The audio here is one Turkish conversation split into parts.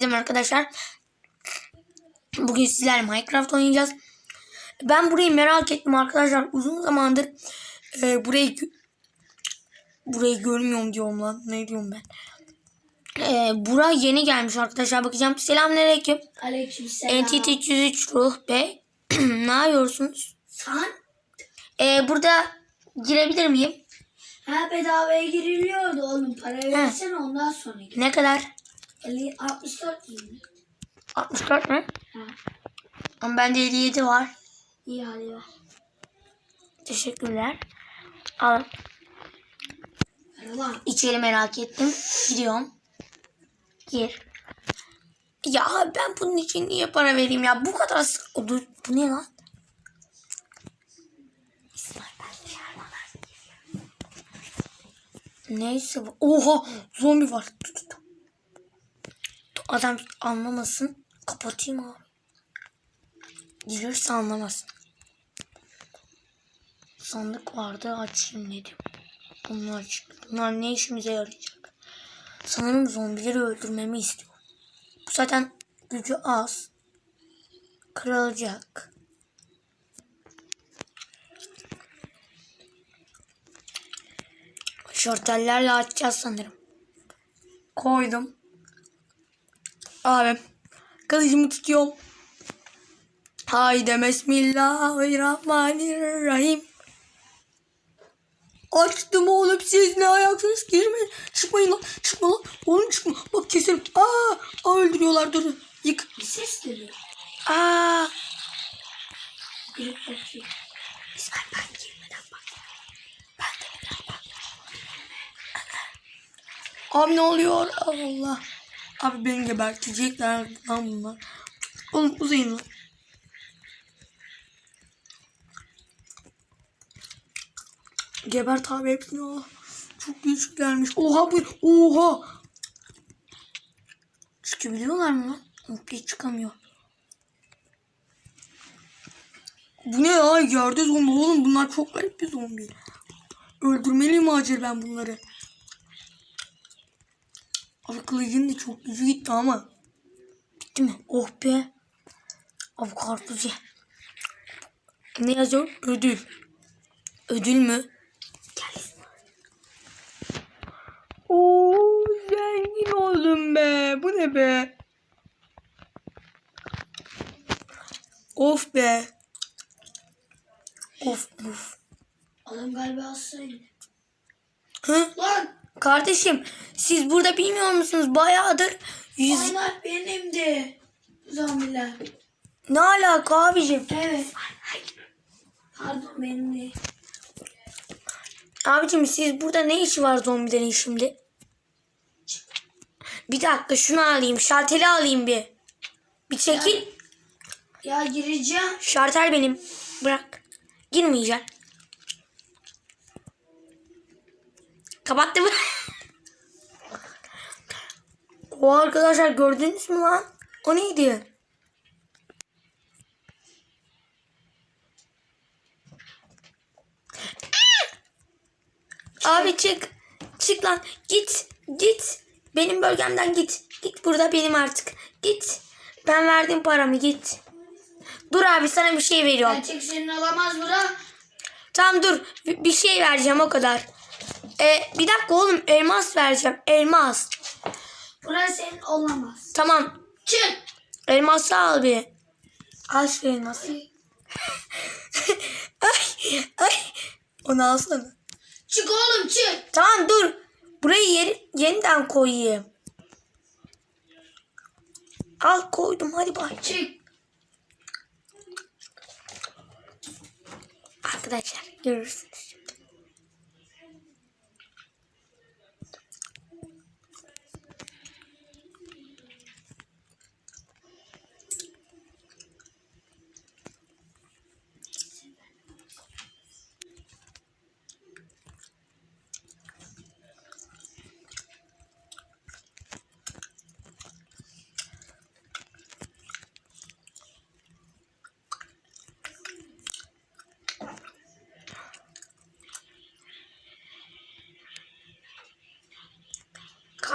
Merhaba arkadaşlar. Bugün sizlerle Minecraft oynayacağız. Ben burayı merak ettim arkadaşlar. Uzun zamandır e, burayı burayı görmüyorum diyorum lan. Ne diyorum ben? E, bura yeni gelmiş arkadaşlar. Bakacağım. Selamünaleyküm. Aleykümselam. Entity 303 Ruh Bey. ne yapıyorsunuz? Sen? E, burada girebilir miyim? Ha bedavaya giriliyordu oğlum. Para versene ondan sonra gir. Ne kadar? 50, 64 20. 64 mü? Ha. Ama bende 57 var. İyi hadi ver. Teşekkürler. Lan. İçeri merak ettim. Gidiyorum. Gir. Ya ben bunun için niye para vereyim ya? Bu kadar sık... O, dur, bu ne lan? Neyse. Oha! Zombi var. Dur. Dur, Adam anlamasın. Kapatayım abi. Gelirse anlamasın. Sandık vardı açayım dedim. Bunlar. Bunlar ne işimize yarayacak? Sanırım zombileri öldürmemi istiyor. Bu zaten gücü az. Kırılacak. Şortellerle açacağız sanırım. Koydum. Abi. Kılıcımı tutuyorum. Haydi bismillahirrahmanirrahim. Açtım oğlum siz ne ayaksınız girmeyin. Çıkmayın lan çıkma lan. Oğlum çıkma. Bak keserim. Aa, aa öldürüyorlar dur. Yık. Bir ses geliyor. Aa. Girip bakayım. İsmail ben girmeden bak. Ben de bak. Abi ne oluyor? Allah. Abi beni gebertecekler lan bunlar. Oğlum uzayın lan. Gebert abi hepsini al. Çok güçlülermiş. Oha bu. Oha. Çıkabiliyorlar mı lan? Yok hiç çıkamıyor. Bu ne ya? Yerde zombi oğlum. Bunlar çok garip bir zombi. Öldürmeliyim acil ben bunları. Abi kılıcın da çok gücü gitti ama. Bitti mi? Oh be. Abi karpuz ye. Ne yazıyor? Ödül. Ödül mü? Gel. Oo zengin oldum be. Bu ne be? Of be. Of of. Adam galiba hastaydı. Hı? Lan! Kardeşim siz burada bilmiyor musunuz? Bayağıdır yüz... Onlar benim de. Zombiler. Ne alaka abicim? Evet. Pardon benim de. Abicim siz burada ne işi var zombilerin şimdi? Bir dakika şunu alayım. Şarteli alayım bir. Bir çekil. Ya gireceğim. Şartel benim. Bırak. Girmeyeceğim. Kapattım. O arkadaşlar gördünüz mü lan? O neydi? Abi çık. Çık lan. Git. Git. Benim bölgemden git. Git burada benim artık. Git. Ben verdim paramı git. Dur abi sana bir şey veriyorum. Gerçek senin alamaz bura. Tamam dur. Bir şey vereceğim o kadar. Ee, bir dakika oğlum elmas vereceğim. Elmas. Bura senin olamaz. Tamam. Çık. Elması al bir. Al şu elması. ay, ay. Onu alsana. Çık oğlum çık. Tamam dur. Burayı yeri, yeniden koyayım. Al koydum hadi bay. Çık. Arkadaşlar görürsünüz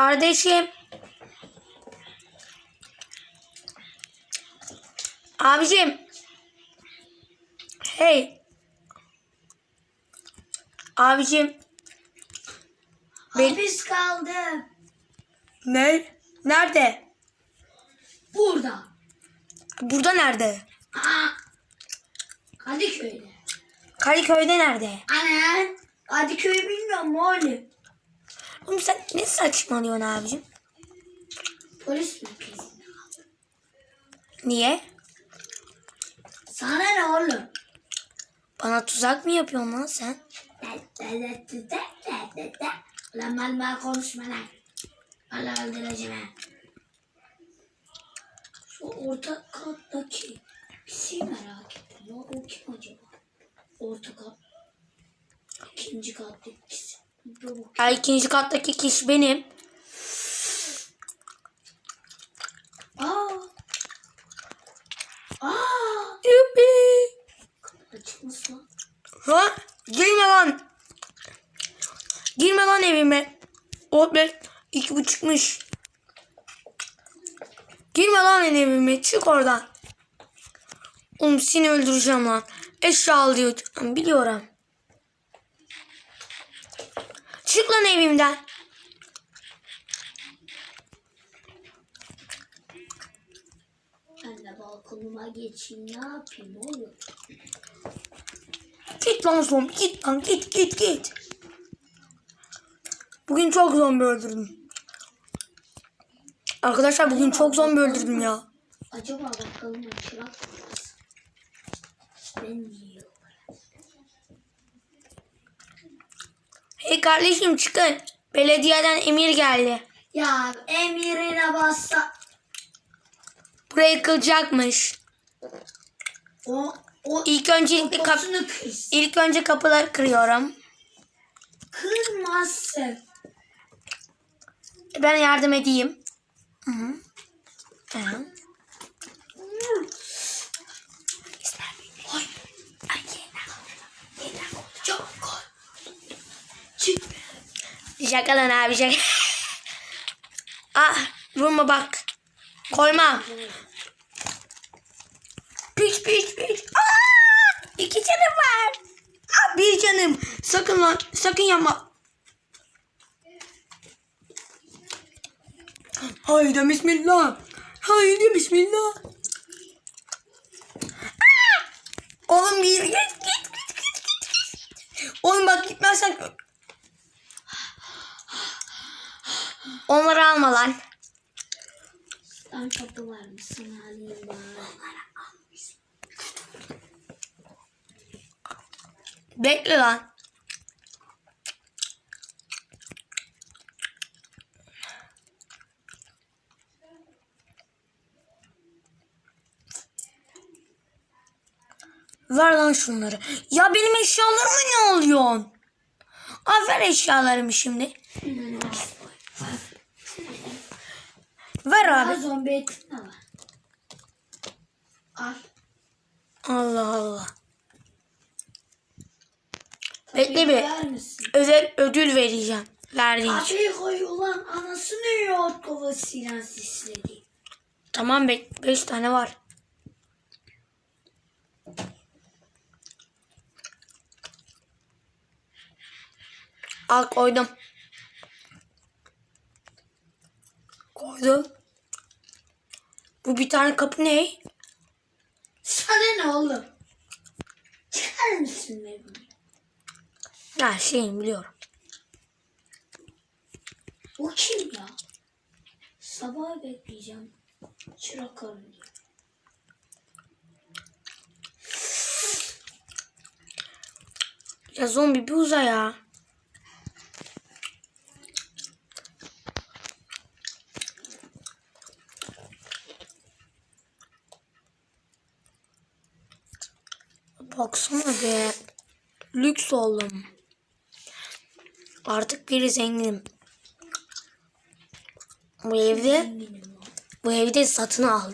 Kardeşim. Abicim. Hey. Abicim. Ben- Hapis kaldım. Ne? Nerede? Burada. Burada nerede? Aa. Kadıköy'de. Kadıköy'de nerede? Anan. Kadıköy'ü bilmiyorum oğlum? Oğlum sen ne saçmalıyorsun abicim? Polis merkezinde. Niye? Sana ne oğlum? Bana tuzak mı yapıyorsun lan sen? Lan mal mal konuşma lan. Valla öldüreceğim ha. Şu orta kattaki kişiyi merak ettim. O, o kim acaba? Orta kat. İkinci kattaki Ya ikinci kattaki kişi benim. Aa. Aa. Yuppi. Lan. Ha? Girme lan. Girme lan evime. O be. iki buçukmuş. Girme lan evime. Çık oradan. Oğlum seni öldüreceğim lan. Eşya alıyor. Biliyorum. Çık lan evimden. Ben de balkonuma geçeyim ne yapayım oğlum? Git lan zombi. Git lan. Git git git. Bugün çok zombi öldürdüm. Arkadaşlar bugün çok zombi öldürdüm ya. Acaba bakalım çırak? Ben yiyor. Hey kardeşim çıkın. Belediyeden emir geldi. Ya emirine bassa Burayı yıkılacakmış. o o İlk öncelikle kap ilk önce kapıları kırıyorum. Kırmazsın. Ben yardım edeyim. Hı -hı. Hı -hı. Ay. Ay yine. Yine çok koy. Çık. Şaka lan abi şaka. ah vurma bak. Koymam. Piç piç piç. Aa, iki canım var. Ah, bir canım. Sakın lan sakın yapma. Haydi bismillah. Haydi bismillah. Aa! Oğlum bir git git git git. git. Oğlum bak gitmezsen Onları alma lan. Lan kapı var mı? Sana alayım bari. Bekle lan. Ver lan şunları. Ya benim eşyalarıma ne? Al ver eşyalarımı şimdi. Abi. zombi etin de var. Al. Allah Allah. Bekle bir. Özel ödül vereceğim. Verdiğin için. Abi koy ulan anasını yoğurt kovasıyla sisledi. Tamam be beş tane var. Al koydum. Koydum. Bu bir tane kapı ne? Sana ne oğlum? Çıkar mısın evimi? Ya şeyim biliyorum. O kim ya? Sabah bekleyeceğim. Çırak arıyor. Ya zombi bir uza ya. Baksana be. Lüks oldum. Artık biri zenginim. Bu evde bu evde satın al.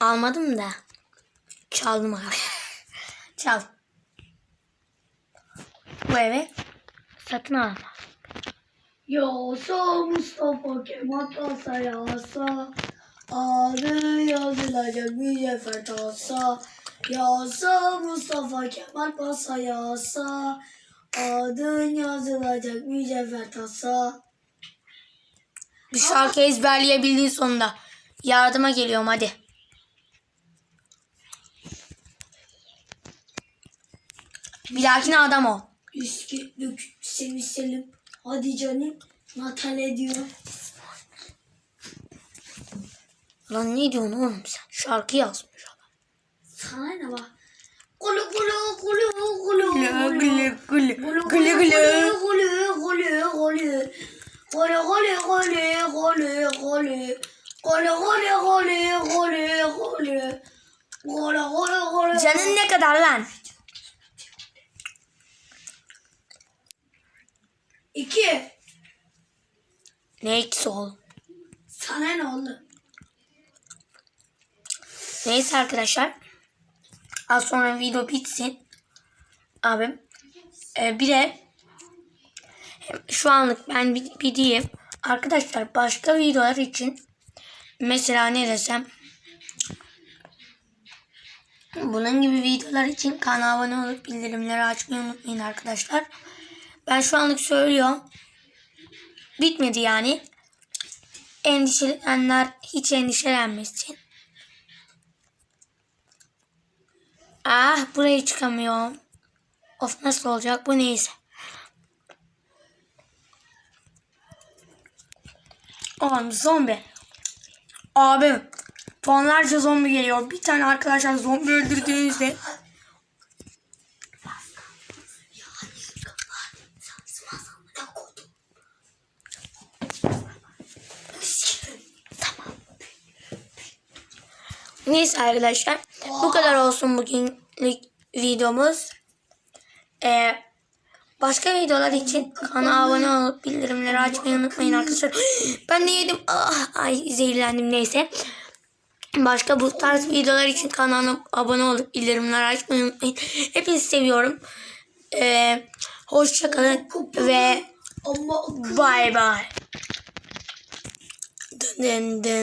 Almadım da. Çaldım abi. Çal. Bu eve satın al. Yasa Mustafa Kemal Kasa yasa Ağrı yazılacak mücevher tasa. Yasa Mustafa Kemal Pasa yasa. Adın yazılacak mücevher tasa. Bir şarkı ezberleyebildin sonunda. Yardıma geliyorum hadi. Bir dahakine adam ol. Üsküplük Semih Selim. Hadi canım. Natale diyor. Lan ne diyorsun oğlum sen? Şarkı adam. Sana ne bak. Gulu gulu gulu gulu gulu. Gulu gulu gulu gulu gulu. Gulu gulu gulu gulu gulu. Gulu gulu gulu gulu gulu. Gulu gulu gulu. Canın ne kadar lan? İki. Ne ikisi oğlum? Sana ne oldu? Neyse arkadaşlar. Az sonra video bitsin. Abim. Ee, bir de şu anlık ben bir, bir diyeyim. Arkadaşlar başka videolar için mesela ne desem bunun gibi videolar için kanala abone olup bildirimleri açmayı unutmayın arkadaşlar. Ben şu anlık söylüyorum. Bitmedi yani. Endişelenenler hiç endişelenmesin. Ah buraya çıkamıyorum. Of nasıl olacak bu neyse. Oğlum zombi. Abi tonlarca zombi geliyor. Bir tane arkadaşlar zombi öldürdüğünüzde Neyse arkadaşlar. Bu kadar olsun bugünlük videomuz. Ee, başka videolar için kanala abone olup bildirimleri açmayı unutmayın arkadaşlar. Ben de yedim. Ah, ay zehirlendim neyse. Başka bu tarz videolar için kanala abone olup bildirimleri açmayı unutmayın. Hepinizi seviyorum. Ee, hoşçakalın ve bay bay. Dın dın dın.